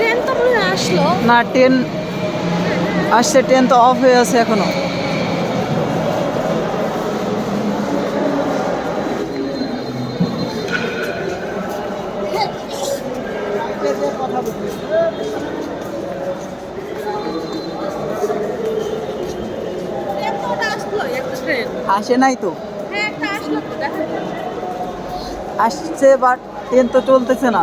Train তো মনে আসলো। না ট্রেন আসছে ট্রেন তো অফ হয়ে আছে এখনও। আসে নাই তো। হ্যাঁ। আসছে বাট ট্রেন তো চলতেছে না।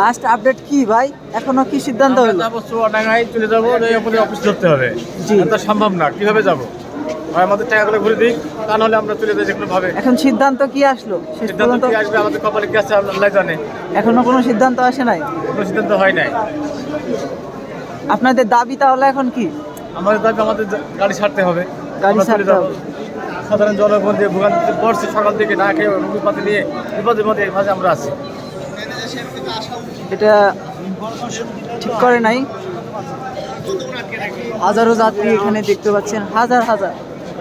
লাস্ট আপডেট কি ভাই? এখনও কি সিদ্ধান্ত হলো? যাব চুয়াডাঙ্গায় চলে যাব ওখানে অফিস ধরতে হবে। জি। এটা সম্ভব না কীভাবে যাব? হয় আমাদের টাকাগুলো ঘুরে দিক। তা নাহলে আমরা চলে যাই যেগুলো ভাবে। এখন সিদ্ধান্ত কি আসলো? সিদ্ধান্ত কি আসবে? আমাদের কপালে কি আছে? আল্লাহ জানে। এখনও কোনো সিদ্ধান্ত আসে নাই? কোনো সিদ্ধান্ত হয় নাই। আপনাদের দাবি তাহলে এখন কি? আমাদের দাবি আমাদের গাড়ি ছাড়তে হবে। গাড়ি ছাড়তে হবে। সাধারণ জনগণ যে ভোগান্তিতে পড়ছে সকাল থেকে না খেয়ে রুগীপাতে নিয়ে বিপদের মধ্যে মাঝে আমরা আছি। এটা ঠিক করে নাই। হাজারো যাত্রী এখানে দেখতে পাচ্ছেন। হাজার হাজার।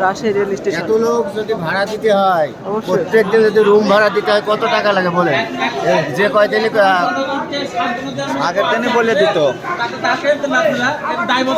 Rajshahi rail station. এত লোক যদি ভাড়া দিতে হয়। প্রত্যেক দিন যদি রুম ভাড়া দিতে হয় কত টাকা লাগে বলে যে কয়দিনই আগের দিনই বলে দিত।